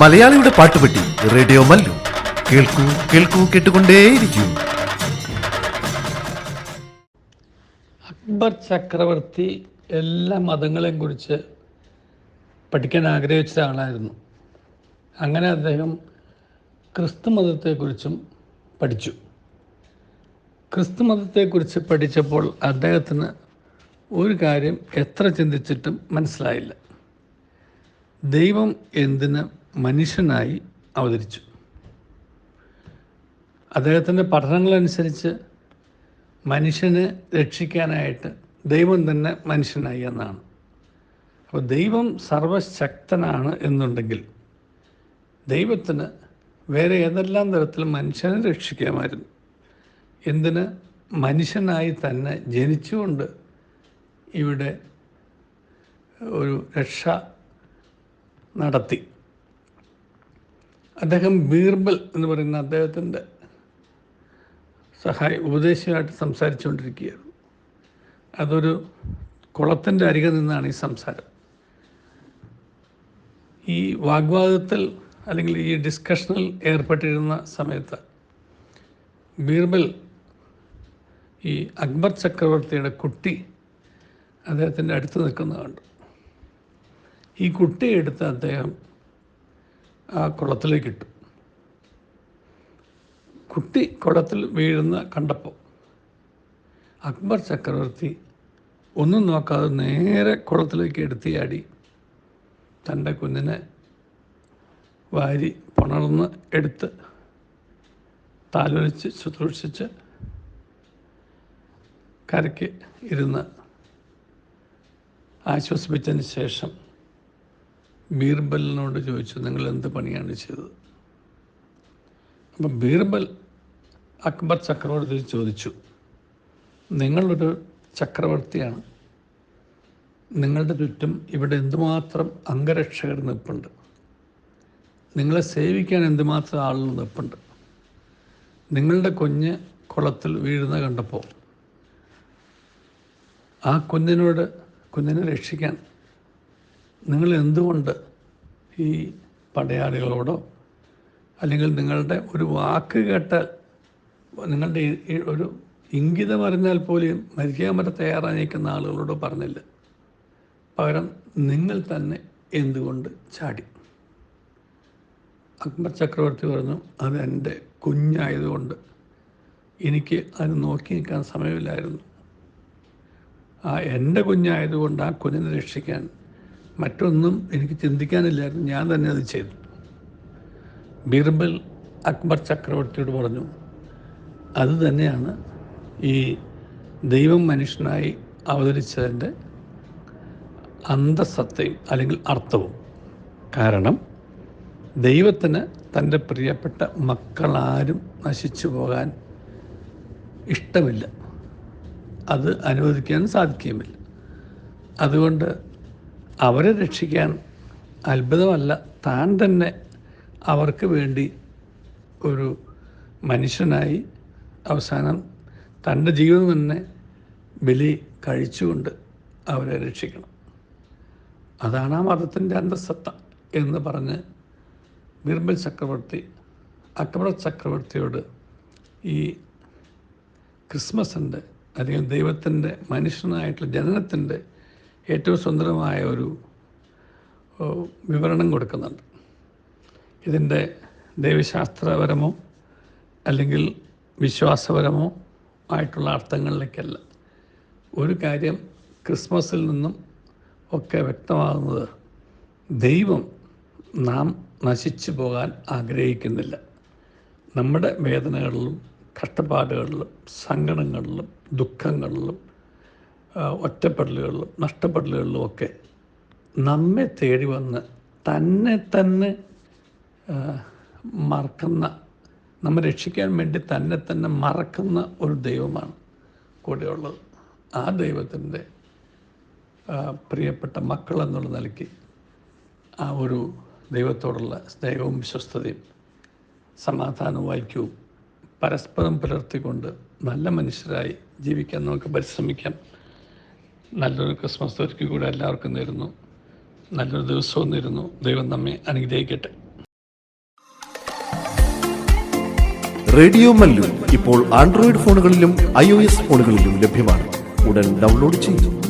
മലയാളിയുടെ പാട്ടുപെട്ടി റേഡിയോ മല്ലു. കേൾക്കൂ കേൾക്കൂ കേട്ടുകൊണ്ടേയിരിക്കൂ. അക്ബർ ചക്രവർത്തി എല്ലാ മതങ്ങളെയും കുറിച്ച് പഠിക്കാൻ ആഗ്രഹിച്ച ആളായിരുന്നു. അങ്ങനെ അദ്ദേഹം ക്രിസ്തു മതത്തെക്കുറിച്ചും പഠിച്ചു. ക്രിസ്തു മതത്തെക്കുറിച്ച് പഠിച്ചപ്പോൾ അദ്ദേഹത്തിന് ഒരു കാര്യം എത്ര ചിന്തിച്ചിട്ടും മനസ്സിലായില്ല. ദൈവം എന്തിന് മനുഷ്യനായി അവതരിച്ചു. അദ്ദേഹത്തിന്റെ പഠനങ്ങളനുസരിച്ച് മനുഷ്യനെ രക്ഷിക്കാനായിട്ട് ദൈവം തന്നെ മനുഷ്യനായി എന്നാണ്. അപ്പോൾ ദൈവം സർവശക്തനാണ് എന്നുണ്ടെങ്കിൽ ദൈവത്തിന് വേറെ ഏതെല്ലാം തരത്തിൽ മനുഷ്യനെ രക്ഷിക്കാമായിരുന്നു? എന്തിന്? മനുഷ്യനായി തന്നെ ജനിച്ചുകൊണ്ട് ഇവിടെ ഒരു രക്ഷ നടത്തി. അദ്ദേഹം ബീർബൽ എന്ന് പറയുന്ന അദ്ദേഹത്തിന്റെ സഹായ ഉപദേശമായിട്ട് സംസാരിച്ചുകൊണ്ടിരിക്കുകയായിരുന്നു അതൊരു കുളത്തിന്റെ അരികെ നിന്നാണ് ഈ സംസാരം. ഈ വാഗ്വാദത്തിൽ അല്ലെങ്കിൽ ഈ ഡിസ്കഷനിൽ ഏർപ്പെട്ടിരുന്ന സമയത്ത് ബീർബൽ ഈ അക്ബർ ചക്രവർത്തിയുടെ കുട്ടി അദ്ദേഹത്തിന്റെ അടുത്ത് നിൽക്കുന്നത് കണ്ടു. ഈ കുട്ടിയെടുത്ത് അദ്ദേഹം ആ കുളത്തിലേക്ക് ഇട്ടു. കുട്ടി കുളത്തിൽ വീഴുന്ന കണ്ടപ്പോൾ അക്ബർ ചക്രവർത്തി ഒന്നും നോക്കാതെ നേരെ കുളത്തിലേക്ക് എടുത്തിയാടി തന്റെ കുഞ്ഞിനെ വാരി പുണർന്ന് എടുത്ത് താലോലിച്ച് ശുശ്രൂഷിച്ച് കരയ്ക്ക് ഇരുന്ന് ആശ്വസിപ്പിച്ചതിന് ശേഷം ബീർബലിനോട് ചോദിച്ചു നിങ്ങൾ എന്ത് പണിയാണ് ചെയ്തത്? അപ്പം ബീർബൽ അക്ബർ ചക്രവർത്തി ചോദിച്ചു നിങ്ങളൊരു ചക്രവർത്തിയാണ്. നിങ്ങളുടെ ചുറ്റും ഇവിടെ എന്തുമാത്രം അംഗരക്ഷകർ നിൽപ്പുണ്ട്? നിങ്ങളെ സേവിക്കാൻ എന്തുമാത്രം ആളുകൾ നിൽപ്പുണ്ട്? നിങ്ങളുടെ കുഞ്ഞ് കുളത്തിൽ വീഴുന്ന കണ്ടപ്പോൾ ആ കുഞ്ഞിനോട് കുഞ്ഞിനെ രക്ഷിക്കാൻ നിങ്ങൾ എന്തുകൊണ്ട് ഈ പടയാളികളോടോ അല്ലെങ്കിൽ നിങ്ങളുടെ ഒരു വാക്ക് കേട്ടാൽ നിങ്ങളുടെ ഒരു ഇംഗിതം അറിഞ്ഞാൽ പോലും മരിക്കാൻ വരെ തയ്യാറായി നിൽക്കുന്ന ആളുകളോട് പറഞ്ഞില്ല. പകരം നിങ്ങൾ തന്നെ എന്തുകൊണ്ട് ചാടി? അക്ബർ ചക്രവർത്തി പറഞ്ഞു അത് എന്റെ കുഞ്ഞായതുകൊണ്ട് എനിക്ക് അത് നോക്കി നിൽക്കാൻ സമയമില്ലായിരുന്നു. ആ എന്റെ കുഞ്ഞായതുകൊണ്ട് ആ കുഞ്ഞിനെ രക്ഷിക്കാൻ മറ്റൊന്നും എനിക്ക് ചിന്തിക്കാനില്ലായിരുന്നു. ഞാൻ തന്നെ അത് ചെയ്തു. ബീർബൽ അക്ബർ ചക്രവർത്തിയോട് പറഞ്ഞു അത് തന്നെയാണ് ഈ ദൈവം മനുഷ്യനായി അവതരിച്ചതിന്റെ അന്തസത്തയും അല്ലെങ്കിൽ അർത്ഥവും. കാരണം ദൈവത്തിന് തന്റെ പ്രിയപ്പെട്ട മക്കളാരും നശിച്ചു പോകാൻ ഇഷ്ടമില്ല. അത് അനുവദിക്കാൻ സാധിക്കുകയുമില്ല. അതുകൊണ്ട് അവരെ രക്ഷിക്കാൻ അത്ഭുതമല്ല. താൻ തന്നെ അവർക്ക് വേണ്ടി ഒരു മനുഷ്യനായി അവസാനം തന്റെ ജീവിതം തന്നെ ബലി കഴിച്ചുകൊണ്ട് അവരെ രക്ഷിക്കണം. അതാണ് ആ മതത്തിന്റെ അന്തസത്ത എന്ന് പറഞ്ഞ് ബീർബൽ ചക്രവർത്തി അക്ബർ ചക്രവർത്തിയോട് ഈ ക്രിസ്മസിന്റെ അല്ലെങ്കിൽ ദൈവത്തിന്റെ മനുഷ്യനായിട്ടുള്ള ജനനത്തിന്റെ ഏറ്റവും സുന്ദരമായ ഒരു വിവരണം കൊടുക്കുന്നുണ്ട്. ഇതിന്റെ ദൈവശാസ്ത്രപരമോ അല്ലെങ്കിൽ വിശ്വാസപരമോ ആയിട്ടുള്ള അർത്ഥങ്ങളിലേക്കല്ല. ഒരു കാര്യം ക്രിസ്മസിൽ നിന്നും ഒക്കെ വ്യക്തമാകുന്നത് ദൈവം നാം നശിച്ചു പോകാൻ ആഗ്രഹിക്കുന്നില്ല. നമ്മുടെ വേദനകളിലും കഷ്ടപ്പാടുകളിലും സങ്കടങ്ങളിലും ദുഃഖങ്ങളിലും ഒറ്റപ്പെടലുകളിലും നഷ്ടപ്പെടലുകളിലും ഒക്കെ നമ്മെ തേടി വന്ന് തന്നെ തന്നെ മറക്കുന്ന നമ്മെ രക്ഷിക്കാൻ വേണ്ടി തന്നെ തന്നെ മറക്കുന്ന ഒരു ദൈവമാണ് കൂടെയുള്ളത്. ആ ദൈവത്തിന്റെ പ്രിയപ്പെട്ട മക്കൾ എന്നുള്ള നിലയ്ക്ക് ആ ഒരു ദൈവത്തോടുള്ള സ്നേഹവും വിശ്വസ്തതയും സമാധാനവും ഐക്യവും പരസ്പരം പുലർത്തിക്കൊണ്ട് നല്ല മനുഷ്യരായി ജീവിക്കാൻ നമുക്ക് പരിശ്രമിക്കാം. നല്ലൊരു ക്രിസ്മസ് ഒരിക്കൽ കൂടെ എല്ലാവർക്കും നേരുന്നു. നല്ലൊരു ദിവസവും നേരുന്നു. ദൈവം നമ്മെ അനുഗ്രഹിക്കട്ടെ. റേഡിയോ മല്ലു ഇപ്പോൾ ആൻഡ്രോയിഡ് ഫോണുകളിലും ഐ ഫോണുകളിലും ലഭ്യമാണ്. ഉടൻ ഡൗൺലോഡ് ചെയ്യുന്നു